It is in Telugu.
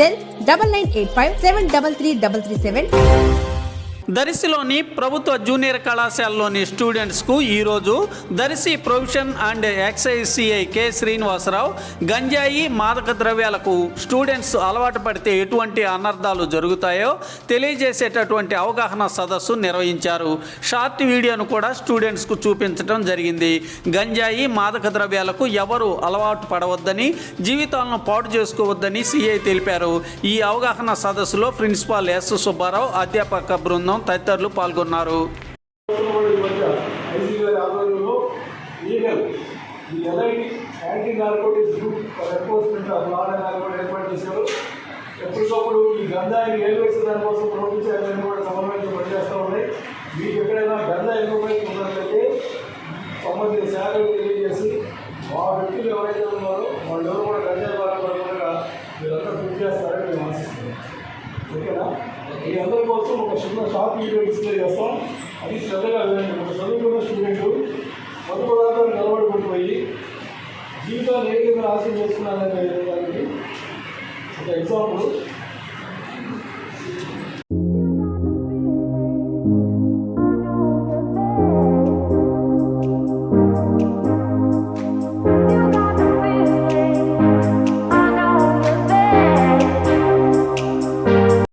Cell double nine eight five seven double three double three seven దరిసిలోని ప్రభుత్వ జూనియర్ కళాశాలలోని స్టూడెంట్స్కు ఈరోజు Darsi prohibition and excise CI K Srinivasarao గంజాయి మాదక ద్రవ్యాలకు స్టూడెంట్స్ అలవాటు పడితే ఎటువంటి అనర్థాలు జరుగుతాయో తెలియజేసేటటువంటి అవగాహన సదస్సు నిర్వహించారు. షార్ట్ వీడియోను కూడా స్టూడెంట్స్కు చూపించడం జరిగింది. గంజాయి మాదక ద్రవ్యాలకు ఎవరు అలవాటు పడవద్దని జీవితాలను పాటు చేసుకోవద్దని సిఐ తెలిపారు. ఈ అవగాహన సదస్సులో ప్రిన్సిపాల్ ఎస్ సుబ్బారావు అధ్యాపక బృందం తదితరులు పాల్గొన్నారు. ఈ మధ్య ఐసీ గారి ఆధ్వర్యంలో ఈ elite anti narcotics group for enforcement of law and order ఏర్పాటు చేశారు ఎప్పటికప్పుడు ఈ గంధాన్ని ఏర్వేసే దానికోసం ప్రభుత్వాలన్నీ కూడా సమన్వయంతో పనిచేస్తూ ఉన్నాయి మీకు ఎక్కడైనా గంధ ఇన్ఫర్మేషన్ ఉన్నట్లయితే సంబంధిత శాఖలు తెలియజేసి ఆ వ్యక్తులు ఎవరైతే ఉన్నారో వాళ్ళు ఎవరు కూడా గంజా ద్వారా పడకుండా మీరంతా కృషి చేస్తారని ఓకేనా? మీ అందరి కోసం ఒక చిన్న షార్ట్ వీడియో డిస్ప్లే చేస్తాం. అది శ్రద్ధగా వినండి. ఒక చదువుకున్న స్టూడెంట్ మధు పదార్థాలు నిలబడి జీవితాన్ని ఏ విధంగా ఆశయం చేసుకున్నారనే దానికి ఒక ఎగ్జాంపుల్.